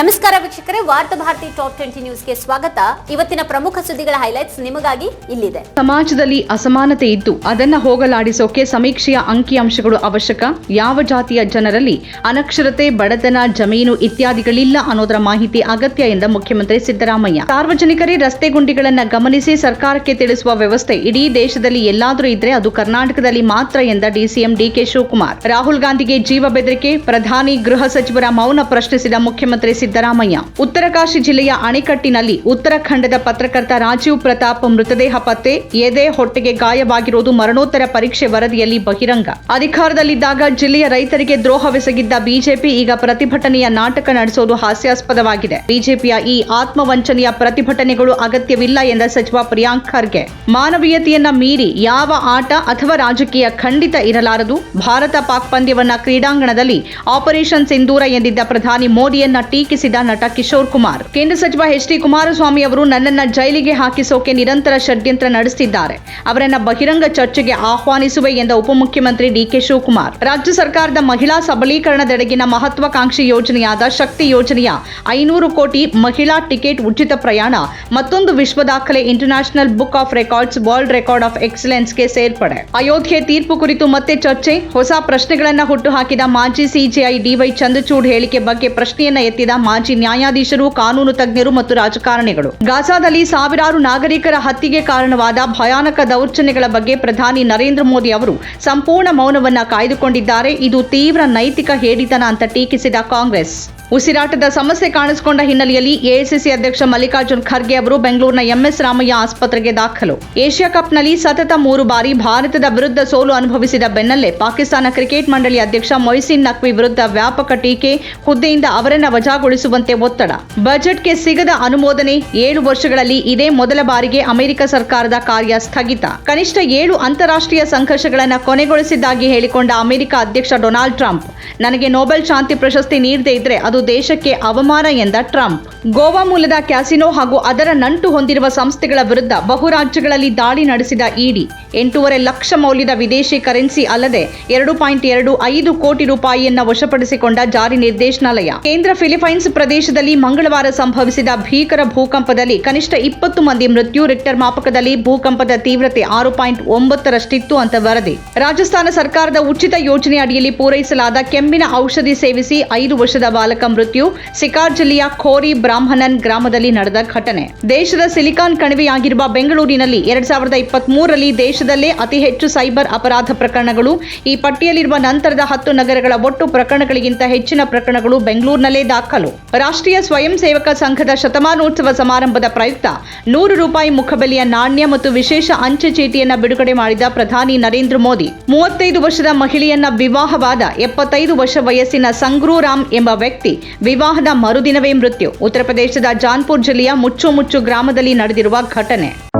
ನಮಸ್ಕಾರ ವೀಕ್ಷಕರೇ, ವಾರ್ತಾ ಭಾರತಿ ಟಾಪ್ ಟ್ವೆಂಟಿ ನ್ಯೂಸ್ಗೆ ಸ್ವಾಗತ. ಇವತ್ತಿನ ಪ್ರಮುಖ ಸುದ್ದಿಗಳ ಹೈಲೈಟ್ಸ್ ನಿಮಗಾಗಿ ಇಲ್ಲಿದೆ. ಸಮಾಜದಲ್ಲಿ ಅಸಮಾನತೆ ಇದ್ದು ಅದನ್ನ ಹೋಗಲಾಡಿಸೋಕೆ ಸಮೀಕ್ಷೆಯ ಅಂಕಿಅಂಶಗಳು ಅವಶ್ಯಕ. ಯಾವ ಜಾತಿಯ ಜನರಲ್ಲಿ ಅನಕ್ಷರತೆ, ಬಡತನ, ಜಮೀನು ಇತ್ಯಾದಿಗಳಿಲ್ಲ ಅನ್ನೋದರ ಮಾಹಿತಿ ಅಗತ್ಯ ಎಂದ ಮುಖ್ಯಮಂತ್ರಿ ಸಿದ್ದರಾಮಯ್ಯ. ಸಾರ್ವಜನಿಕರೇ ರಸ್ತೆ ಗುಂಡಿಗಳನ್ನ ಗಮನಿಸಿ ಸರ್ಕಾರಕ್ಕೆ ತಿಳಿಸುವ ವ್ಯವಸ್ಥೆ ಇಡೀ ದೇಶದಲ್ಲಿ ಎಲ್ಲಾದರೂ ಇದ್ರೆ ಅದು ಕರ್ನಾಟಕದಲ್ಲಿ ಮಾತ್ರ ಎಂದ ಡಿಸಿಎಂ ಡಿಕೆ ಶಿವಕುಮಾರ್. ರಾಹುಲ್ ಗಾಂಧಿಗೆ ಜೀವ ಬೆದರಿಕೆ, ಪ್ರಧಾನಿ ಗೃಹ ಸಚಿವರ ಮೌನ ಪ್ರಶ್ನಿಸಿದ ಮುಖ್ಯಮಂತ್ರಿ ಸಿದ್ದರಾಮಯ್ಯ. ಉತ್ತರಕಾಶಿ ಜಿಲ್ಲೆಯ ಅಣೆಕಟ್ಟಿನಲ್ಲಿ ಉತ್ತರಾಖಂಡದ ಪತ್ರಕರ್ತ ರಾಜೀವ್ ಪ್ರತಾಪ್ ಮೃತದೇಹ ಪತ್ತೆ, ಎದೆ ಹೊಟ್ಟೆಗೆ ಗಾಯವಾಗಿರುವುದು ಮರಣೋತ್ತರ ಪರೀಕ್ಷೆ ವರದಿಯಲ್ಲಿ ಬಹಿರಂಗ. ಅಧಿಕಾರದಲ್ಲಿದ್ದಾಗ ಜಿಲ್ಲೆಯ ರೈತರಿಗೆ ದ್ರೋಹವೆಸಗಿದ್ದ ಬಿಜೆಪಿ ಈಗ ಪ್ರತಿಭಟನೆಯ ನಾಟಕ ನಡೆಸೋದು ಹಾಸ್ಯಾಸ್ಪದವಾಗಿದೆ. ಬಿಜೆಪಿಯ ಈ ಆತ್ಮವಂಚನೆಯ ಪ್ರತಿಭಟನೆಗಳು ಅಗತ್ಯವಿಲ್ಲ ಎಂದ ಸಚಿವ ಪ್ರಿಯಾಂಕ್ ಖರ್ಗೆ. ಮಾನವೀಯತೆಯನ್ನ ಮೀರಿ ಯಾವ ಆಟ ಅಥವಾ ರಾಜಕೀಯ ಖಂಡಿತ ಇರಲಾರದು? ಭಾರತ ಪಾಕ್ ಪಂದ್ಯವನ್ನ ಕ್ರೀಡಾಂಗಣದಲ್ಲಿ ಆಪರೇಷನ್ ಸಿಂಧೂರ ಎಂದಿದ್ದ ಪ್ರಧಾನಿ ಮೋದಿಯನ್ನ ಟೀಕಿಸಿದ ನಟ ಕಿಶೋರ್ ಕುಮಾರ್. ಕೇಂದ್ರ ಸಚಿವ ಎಚ್ ಡಿ ಕುಮಾರಸ್ವಾಮಿ ಅವರು ನನ್ನನ್ನ ಜೈಲಿಗೆ ಹಾಕಿಸೋಕೆ ನಿರಂತರ ಷಡ್ಯಂತ್ರ ನಡೆಸುತ್ತಿದ್ದಾರೆ ಅವರನ್ನ ಬಹಿರಂಗ ಚರ್ಚೆಗೆ ಆಹ್ವಾನಿಸುವೆ ಎಂದ ಉಪಮುಖ್ಯಮಂತ್ರಿ ಡಿಕೆ ಶಿವಕುಮಾರ್. ರಾಜ್ಯ ಸರ್ಕಾರದ ಮಹಿಳಾ ಸಬಲೀಕರಣದೆಡೆಗಿನ ಮಹತ್ವಾಕಾಂಕ್ಷಿ ಯೋಜನೆಯಾದ ಶಕ್ತಿ ಯೋಜನೆಯ ಐನೂರು ಕೋಟಿ ಮಹಿಳಾ ಟಿಕೆಟ್ ಉಚಿತ ಪ್ರಯಾಣ ಮತ್ತೊಂದು ವಿಶ್ವ ದಾಖಲೆ international book of records world record of ಎಕ್ಸಲೆನ್ಸ್ಗೆ ಸೇರ್ಪಡೆ. ಅಯೋಧ್ಯೆ ತೀರ್ಪು ಕುರಿತು ಮತ್ತೆ ಚರ್ಚೆ, ಹೊಸ ಪ್ರಶ್ನೆಗಳನ್ನು ಹುಟ್ಟುಹಾಕಿದ ಮಾಜಿ ಸಿಜೆಐ ಡಿವೈ ಚಂದ್ರಚೂಡ್ ಹೇಳಿಕೆ ಬಗ್ಗೆ ಪ್ರಶ್ನೆಯನ್ನ ಎತ್ತಿದ ಮಾಜಿ ನ್ಯಾಯಾಧೀಶರು, ಕಾನೂನು ತಜ್ಞರು ಮತ್ತು ರಾಜಕಾರಣಿಗಳು. ಗಾಜಾದಲ್ಲಿ ಸಾವಿರಾರು ನಾಗರಿಕರ ಹತ್ಯೆಗೆ ಕಾರಣವಾದ ಭಯಾನಕ ದೌರ್ಜನ್ಯಗಳ ಬಗ್ಗೆ ಪ್ರಧಾನಿ ನರೇಂದ್ರ ಮೋದಿ ಅವರು ಸಂಪೂರ್ಣ ಮೌನವನ್ನ ಕಾಯ್ದುಕೊಂಡಿದ್ದಾರೆ. ಇದು ತೀವ್ರ ನೈತಿಕ ಹೇಡಿತನ ಅಂತ ಟೀಕಿಸಿದ ಕಾಂಗ್ರೆಸ್. ಉಸಿರಾಟದ ಸಮಸ್ಯೆ ಕಾಣಿಸಿಕೊಂಡ ಹಿನ್ನೆಲೆಯಲ್ಲಿ ಎಐಸಿಸಿ ಅಧ್ಯಕ್ಷ ಮಲ್ಲಿಕಾರ್ಜುನ್ ಖರ್ಗೆ ಅವರು ಬೆಂಗಳೂರಿನ ಎಂಎಸ್ ರಾಮಯ್ಯ ಆಸ್ಪತ್ರೆಗೆ ದಾಖಲು. ಏಷ್ಯಾ ಕಪ್ನಲ್ಲಿ ಸತತ ಮೂರು ಬಾರಿ ಭಾರತದ ವಿರುದ್ಧ ಸೋಲು ಅನುಭವಿಸಿದ ಬೆನ್ನಲ್ಲೇ ಪಾಕಿಸ್ತಾನ ಕ್ರಿಕೆಟ್ ಮಂಡಳಿ ಅಧ್ಯಕ್ಷ ಮೊಯ್ಸಿನ್ ನಕ್ವಿ ವಿರುದ್ಧ ವ್ಯಾಪಕ ಟೀಕೆ, ಹುದ್ದೆಯಿಂದ ಅವರನ್ನ ವಜಾಗೊಳಿಸುವಂತೆ ಒತ್ತಡ. ಬಜೆಟ್ಗೆ ಸಿಗದ ಅನುಮೋದನೆ ಏಳು ವರ್ಷಗಳಲ್ಲಿ ಇದೇ ಮೊದಲ ಬಾರಿಗೆ ಅಮೆರಿಕ ಸರ್ಕಾರದ ಕಾರ್ಯ ಸ್ಥಗಿತ. ಕನಿಷ್ಠ ಏಳು ಅಂತಾರಾಷ್ಟ್ರೀಯ ಸಂಘರ್ಷಗಳನ್ನು ಕೊನೆಗೊಳಿಸಿದ್ದಾಗಿ ಹೇಳಿಕೊಂಡ ಅಮೆರಿಕ ಅಧ್ಯಕ್ಷ ಡೊನಾಲ್ಡ್ ಟ್ರಂಪ್, ನನಗೆ ನೋಬೆಲ್ ಶಾಂತಿ ಪ್ರಶಸ್ತಿ ನೀಡದೇ ಇದ್ರೆ ಅದು ದೇಶಕ್ಕೆ ಅವಮಾನ ಎಂದ ಟ್ರಂಪ್. ಗೋವಾ ಮೂಲದ ಕ್ಯಾಸಿನೋ ಹಾಗೂ ಅದರ ನಂಟು ಹೊಂದಿರುವ ಸಂಸ್ಥೆಗಳ ವಿರುದ್ಧ ಬಹು ರಾಜ್ಯಗಳಲ್ಲಿ ದಾಳಿ ನಡೆಸಿದ ಇಡಿ. ಎಂಟೂವರೆ ಲಕ್ಷ ಮೌಲ್ಯದ ವಿದೇಶಿ ಕರೆನ್ಸಿ ಅಲ್ಲದೆ ಎರಡು ಪಾಯಿಂಟ್ ಎರಡು ಐದು ಕೋಟಿ ರೂಪಾಯಿಯನ್ನ ವಶಪಡಿಸಿಕೊಂಡ ಜಾರಿ ನಿರ್ದೇಶನಾಲಯ. ಕೇಂದ್ರ ಫಿಲಿಪೈನ್ಸ್ ಪ್ರದೇಶದಲ್ಲಿ ಮಂಗಳವಾರ ಸಂಭವಿಸಿದ ಭೀಕರ ಭೂಕಂಪದಲ್ಲಿ ಕನಿಷ್ಠ ಇಪ್ಪತ್ತು ಮಂದಿ ಮೃತ್ಯು, ರಿಕ್ಟರ್ ಮಾಪಕದಲ್ಲಿ ಭೂಕಂಪದ ತೀವ್ರತೆ ಆರು ಪಾಯಿಂಟ್ ಒಂಬತ್ತರಷ್ಟಿತ್ತು ಅಂತ ವರದಿ. ರಾಜಸ್ಥಾನ ಸರ್ಕಾರದ ಉಚಿತ ಯೋಜನೆ ಅಡಿಯಲ್ಲಿ ಪೂರೈಸಲಾದ ಕೆಮ್ಮಿನ ಔಷಧಿ ಸೇವಿಸಿ ಐದು ವರ್ಷದ ಬಾಲಕ ಮೃತ್ಯು. ಸಿಕಾರ್ ಜಿಲ್ಲೆಯ ಖೋರಿ ಬ್ರಾಹ್ಮಣನ್ ಗ್ರಾಮದಲ್ಲಿ ನಡೆದ ಘಟನೆ. ದೇಶದ ಸಿಲಿಕಾನ್ ಕಣಿವೆಯಾಗಿರುವ ಬೆಂಗಳೂರಿನಲ್ಲಿ ಎರಡ್ ಸಾವಿರದ ಇಪ್ಪತ್ತ್ ದೇಶದಲ್ಲೇ ಅತಿ ಹೆಚ್ಚು ಸೈಬರ್ ಅಪರಾಧ ಪ್ರಕರಣಗಳು. ಈ ಪಟ್ಟಿಯಲ್ಲಿರುವ ನಂತರದ ಹತ್ತು ನಗರಗಳ ಒಟ್ಟು ಪ್ರಕರಣಗಳಿಗಿಂತ ಹೆಚ್ಚಿನ ಪ್ರಕರಣಗಳು ಬೆಂಗಳೂರಿನಲ್ಲೇ ದಾಖಲು. ರಾಷ್ಟ್ರೀಯ ಸ್ವಯಂ ಸೇವಕ ಸಂಘದ ಶತಮಾನೋತ್ಸವ ಸಮಾರಂಭದ ಪ್ರಯುಕ್ತ ನೂರು ರೂಪಾಯಿ ಮುಖಬೆಲೆಯ ನಾಣ್ಯ ಮತ್ತು ವಿಶೇಷ ಅಂಚೆ ಚೀಟಿಯನ್ನು ಬಿಡುಗಡೆ ಮಾಡಿದ ಪ್ರಧಾನಿ ನರೇಂದ್ರ ಮೋದಿ. ಮೂವತ್ತೈದು ವರ್ಷದ ಮಹಿಳೆಯನ್ನ ವಿವಾಹವಾದ ಎಪ್ಪತ್ತೈದು ವರ್ಷ ವಯಸ್ಸಿನ ಸಂಗ್ರೂರಾಮ್ ಎಂಬ ವ್ಯಕ್ತಿ ವಿವಾಹದ ಮರುದಿನವೇ ಮೃತ್ಯು. ಉತ್ತರ ಪ್ರದೇಶದ ಜಾನ್ಪುರ್ ಜಿಲ್ಲೆಯ ಮುಚ್ಚು ಮುಚ್ಚು ಗ್ರಾಮದಲ್ಲಿ ನಡೆದಿರುವ ಘಟನೆ.